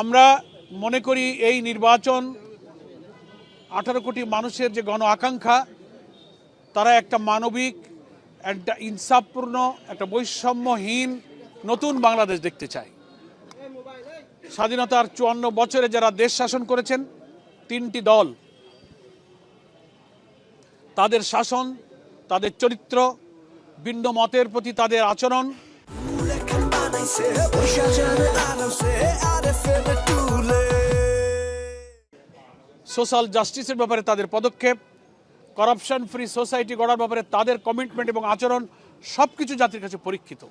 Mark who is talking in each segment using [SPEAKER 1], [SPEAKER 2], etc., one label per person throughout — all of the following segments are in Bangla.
[SPEAKER 1] আমরা মনে করি এই নির্বাচন আঠারো কোটি মানুষের যে গণ আকাঙ্ক্ষা, তারা একটা মানবিক, একটা ইনসাফপূর্ণ, একটা বৈষম্যহীন নতুন বাংলাদেশ দেখতে চায়। স্বাধীনতার চুয়ান্ন বছরে যারা দেশ শাসন করেছেন, তিনটি দল, তাদের শাসন, তাদের চরিত্র, ভিন্ন মতের প্রতি তাদের আচরণ সোশ্যাল জাস্টিসের ব্যাপারে তাদের পদক্ষেপ করাপশন ফ্রি সোসাইটি গড়ার ব্যাপারে তাদের কমিটমেন্ট এবং আচরণ সব কিছু জাতির কাছে পরীক্ষিত।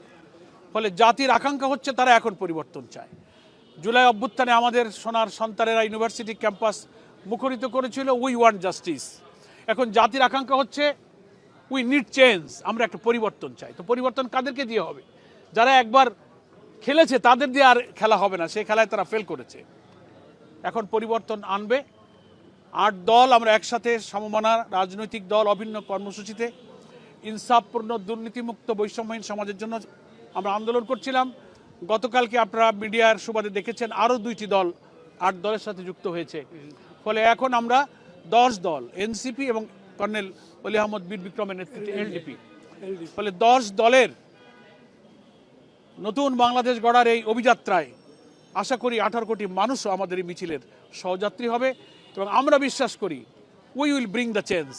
[SPEAKER 1] ফলে জাতির আকাঙ্ক্ষা হচ্ছে তারা এখন পরিবর্তন চায়। জুলাই অভ্যুত্থানে আমাদের সোনার সন্তানেরা ইউনিভার্সিটি ক্যাম্পাস মুখরিত করেছিল উই ওয়ান্ট জাস্টিস এখন জাতির আকাঙ্ক্ষা হচ্ছে উই নিড চেঞ্জ আমরা একটা পরিবর্তন চাই। তো পরিবর্তন কাদেরকে দিয়ে হবে? যারা একবার খেলেছে তাদের দিয়ে আর খেলা হবে না। সেই খেলায় তারা ফেল করেছে। এখন পরিবর্তন আনবে। আট দল আমরা একসাথে সমমানা রাজনৈতিক দল অভিন্ন কর্মসূচিতে ইনসাফপূর্ণ দুর্নীতিমুক্ত বৈষম্যহীন সমাজের জন্য আমরা আন্দোলন করছিলাম। গতকালকে আপনারা মিডিয়ার সুবাদে দেখেছেন আরও দুইটি দল আট দলের সাথে যুক্ত হয়েছে। ফলে এখন আমরা দশ দল এনসিপি এবং কর্নেল অলি আহমদ বীর বিক্রমের নেতৃত্বে এলডিপি। ফলে দশ দলের নতুন বাংলাদেশ গড়ার এই অভিযাত্রায় আশা করি আঠারো কোটি মানুষও আমাদের এই মিছিলের সহযাত্রী হবে এবং আমরা বিশ্বাস করি we will bring the change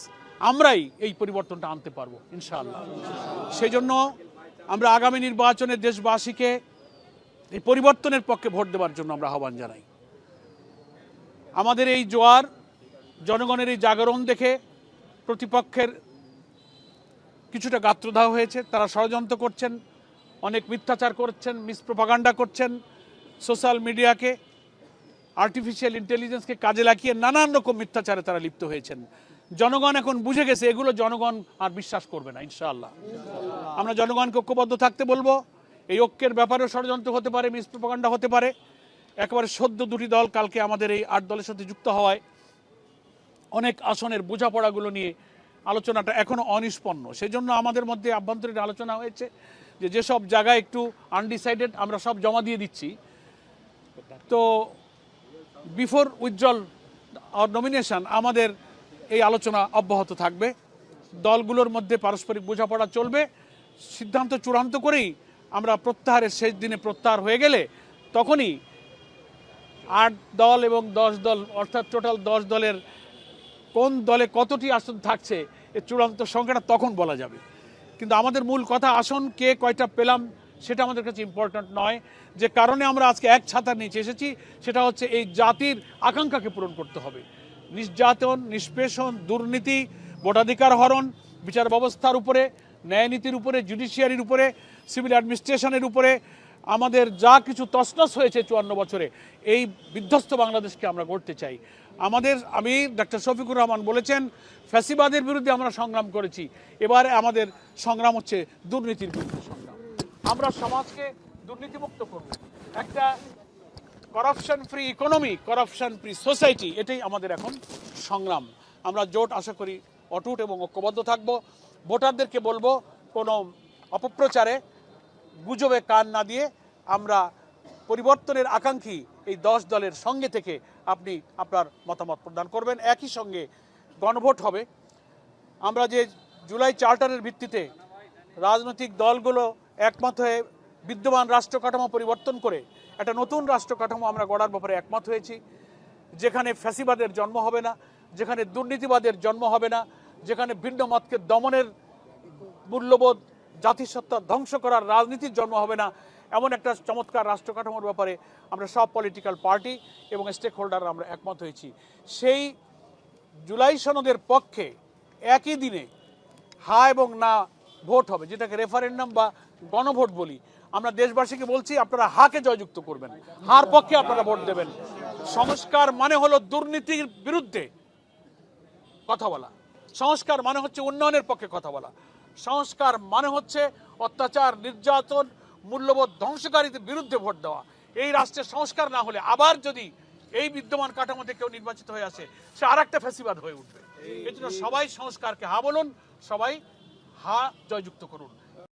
[SPEAKER 1] আমরাই এই পরিবর্তনটা আনতে পারব, ইনশাআল্লাহ। সেই জন্য আমরা আগামী নির্বাচনে দেশবাসীকে এই পরিবর্তনের পক্ষে ভোট দেওয়ার জন্য আমরা আহ্বান জানাই। আমাদের এই জোয়ার, জনগণের এই জাগরণ দেখে প্রতিপক্ষের কিছুটা গাত্রদাহ হয়েছে, তারা ষড়যন্ত্র করছেন। অনেক মিথ্যাচার করছেন, মিসপ্রোপাগান্ডা করছেন সোশ্যাল মিডিয়াকে আর্টিফিশিয়াল ইন্টেলিজেন্সকে কাজে লাগিয়ে নানান রকম মিথ্যাচারে তারা লিপ্ত হয়েছেন। জনগণ এখন বুঝে গেছে, এগুলো জনগণ আর বিশ্বাস করবে না, ইনশাআল্লাহ। আমরা জনগণকে ঐক্যবদ্ধ থাকতে বলব, এই ঐক্যের ব্যাপারেও ষড়যন্ত্র হতে পারে, মিসপ্রোপাগান্ডা হতে পারে। একেবারে সদ্য দুটি দল কালকে আমাদের এই আট দলের সাথে যুক্ত হওয়ায় অনেক আসনের বোঝাপড়াগুলো নিয়ে আলোচনাটা এখনও অনিষ্পন্ন। সেই জন্য আমাদের মধ্যে আভ্যন্তরীণ আলোচনা হয়েছে। যে যেসব জায়গায় একটু আনডিসাইডেড আমরা সব জমা দিয়ে দিচ্ছি। তো বিফোর উজ্জ্বল নমিনেশন আমাদের এই আলোচনা অব্যাহত থাকবে। দলগুলোর মধ্যে পারস্পরিক বোঝাপড়া চলবে। সিদ্ধান্ত চূড়ান্ত করেই আমরা প্রত্যাহারের শেষ দিনে প্রত্যাহার হয়ে গেলে তখনই আট দল এবং দশ দল অর্থাৎ টোটাল দশ দলের কোন দলে কতটি আসন থাকছে, এর চূড়ান্ত সংখ্যাটা তখন বলা যাবে। কিন্তু আমাদের মূল কথা আসন, কে কয়টা পেলাম, সেটা আমাদের কাছে ইম্পর্ট্যান্ট নয়। যে কারণে আমরা আজকে এক ছাতার নিচে এসেছি, সেটা হচ্ছে এই জাতির আকাঙ্ক্ষাকে পূরণ করতে হবে। নির্যাতন, নিষ্পেষণ, দুর্নীতি, ভোটাধিকার হরণ, বিচার ব্যবস্থার উপরে, ন্যায় নীতির উপরে জুডিশিয়ারির উপরে সিভিল অ্যাডমিনিস্ট্রেশনের উপরে আমাদের যা কিছু তছনছ হয়েছে চুয়ান্ন বছরে, এই বিধ্বস্ত বাংলাদেশকে আমরা গড়তে চাই। আমাদের, আমি ডাক্তার শফিকুর রহমান বলেছেন, ফ্যাসিবাদের বিরুদ্ধে আমরা সংগ্রাম করেছি। এবারে আমাদের সংগ্রাম হচ্ছে দুর্নীতির বিরুদ্ধে সংগ্রাম। আমরা সমাজকে দুর্নীতিমুক্ত করব। একটা corruption free economy corruption free society এটাই আমাদের এখন সংগ্রাম। আমরা জোট আশা করি অটুট এবং ঐক্যবদ্ধ থাকব। ভোটারদেরকে বলব, কোনো অপপ্রচারে গুজবে কান না দিয়ে আমরা পরিবর্তনের আকাঙ্ক্ষী এই দশ দলের সঙ্গে থেকে আপনি আপনার মতামত প্রদান করবেন। একই সঙ্গে গণভোট হবে। আমরা যে জুলাই চার্টারের ভিত্তিতে রাজনৈতিক দলগুলো একমত হয়ে বিদ্যমান রাষ্ট্র কাঠামো পরিবর্তন করে একটা নতুন রাষ্ট্র কাঠামো আমরা গড়ার ব্যাপারে একমত হয়েছি। যেখানে ফ্যাসিবাদের জন্ম হবে না, যেখানে দুর্নীতিবাদের জন্ম হবে না, যেখানে ভিন্ন মতকে দমনের মূল্যবোধ জাতিসত্তা ধ্বংস করার রাজনীতির জন্ম হবে না। এমন একটা চমৎকার রাষ্ট্র কাঠামোর ব্যাপারে আমরা সব পলিটিক্যাল পার্টি এবং স্টেক হোল্ডার আমরা একমত হয়েছি। সেই জুলাই সনদের পক্ষে একই দিনে হা এবং না ভোট হবে, যেটাকে রেফারেন্ডাম বা গণভোট বলি। আমরা দেশবাসীকে বলছি, আপনারা হাকে জয়যুক্ত করবেন? হার পক্ষে আপনারা ভোট দেবেন। সংস্কার মানে হলো দুর্নীতির বিরুদ্ধে কথা বলা। সংস্কার মানে হচ্ছে উন্নয়নের পক্ষে কথা বলা। সংস্কার মানে হচ্ছে অত্যাচার, নির্যাতন, মূল্যবোধ ধ্বংসকারীদের বিরুদ্ধে ভোট দেওয়া। এই রাষ্ট্রের সংস্কার না হলে আবার যদি এই বিদ্যমান কাঠামোতে কেউ নির্বাচিত হয়ে আসে, সে আর একটা ফ্যাসিবাদ হয়ে উঠবে। এজন্য জন্য সবাই সংস্কারকে হা বলুন, সবাই হা জয়যুক্ত করুন।